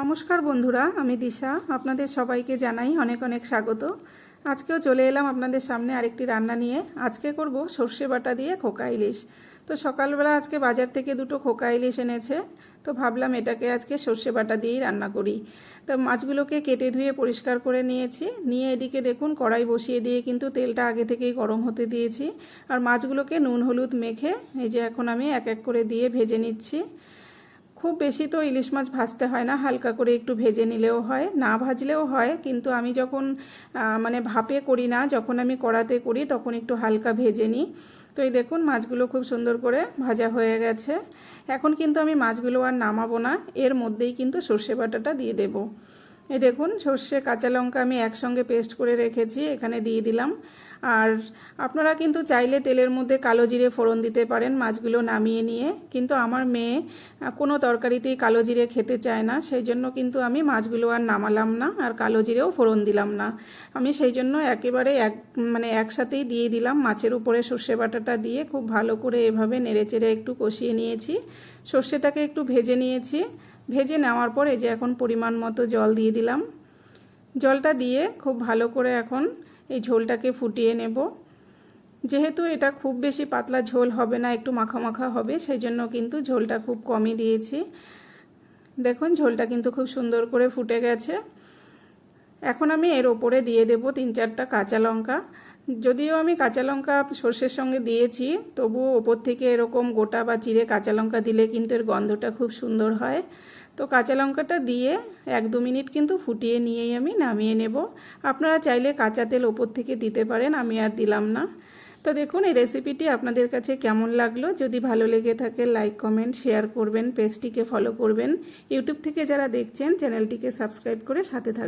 নমস্কার বন্ধুরা, আমি দিশা। আপনাদের সবাইকে জানাই অনেক অনেক স্বাগত। আজকেও চলে এলাম আপনাদের সামনে আরেকটি রান্না নিয়ে। আজকে করব সর্ষে বাটা দিয়ে খোকা ইলিশ। তো সকালবেলা আজকে বাজার থেকে দুটো খোকা ইলিশ এনেছে। তো ভাবলাম এটাকে আজকে সর্ষে বাটা দিয়েই রান্না করি। তো মাছগুলোকে কেটে ধুয়ে পরিষ্কার করে নিয়েছি। নিয়ে এদিকে দেখুন, কড়াই বসিয়ে দিয়ে কিন্তু তেলটা আগে থেকেই গরম হতে দিয়েছি। আর মাছগুলোকে নুন, হলুদ মেখে এই যে এখন আমি এক এক করে দিয়ে ভেজে নিচ্ছি। খুব বেশি তো ইলিশ মাছ ভাজতে হয় না, হালকা করে একটু ভেজে নিলেও হয়, না ভাজলেও হয়, কিন্তু আমি যখন মানে ভাপে করি না, যখন আমি কড়াতে করি তখন একটু হালকা ভেজে নিই। তো এই দেখুন মাছগুলো খুব সুন্দর করে ভাজা হয়ে গেছে। এখন কিন্তু আমি মাছগুলো আর নামাবো না, এর মধ্যেই কিন্তু সর্ষে বাটাটা দিয়ে দেবো। এই দেখুন, সর্ষে, কাঁচা লঙ্কা আমি একসঙ্গে পেস্ট করে রেখেছি, এখানে দিয়ে দিলাম। আর আপনারা কিন্তু চাইলে তেলের মধ্যে কালো জিরে ফোড়ন দিতে পারেন মাছগুলো নামিয়ে নিয়ে। কিন্তু আমার মেয়ে কোনো তরকারিতেই কালো জিরে খেতে চায় না, সেই জন্য কিন্তু আমি মাছগুলো আর নামালাম না, আর কালো জিরেও ফোড়ন দিলাম না। আমি সেই জন্য একেবারে এক মানে একসাথেই দিয়ে দিলাম মাছের উপরে সর্ষে বাটাটা দিয়ে, খুব ভালো করে এভাবে নেড়েচেড়ে একটু কষিয়ে নিয়েছি। সর্ষেটাকে একটু ভেজে নিয়েছি। ভেজে নেওয়ার পর এই যে এখন পরিমাণ মতো জল দিয়ে দিলাম। জলটা দিয়ে খুব ভালো করে এখন এই ঝোলটাকে ফুটিয়ে নেব। যেহেতু এটা খুব বেশি পাতলা ঝোল হবে না, একটু মাখা মাখা হবে, সেই জন্য কিন্তু ঝোলটা খুব কমই দিয়েছি। দেখুন, ঝোলটা কিন্তু খুব সুন্দর করে ফুটে গেছে। এখন আমি এর ওপরে দিয়ে দেব তিন চারটা কাঁচা লঙ্কা। যদিও আমি কাঁচা লঙ্কা সর্ষের সঙ্গে দিয়েছি, তবুও ওপর থেকে এরকম গোটা বা চিড়ে কাঁচা লঙ্কা দিলে কিন্তু এর গন্ধটা খুব সুন্দর হয়। তো কাঁচা লঙ্কাটা দিয়ে এক দু মিনিট কিন্তু ফুটিয়ে নিয়েই আমি নামিয়ে নেব। আপনারা চাইলে কাঁচা তেল ওপর থেকে দিতে পারেন, আমি আর দিলাম না। তো দেখুন, এই রেসিপিটি আপনাদের কাছে কেমন লাগল? যদি ভালো লেগে থাকে, লাইক, কমেন্ট, শেয়ার করবেন, পেজটিকে ফলো করবেন। ইউটিউব থেকে যারা দেখছেন, চ্যানেলটিকে সাবস্ক্রাইব করে সাথে থাকবেন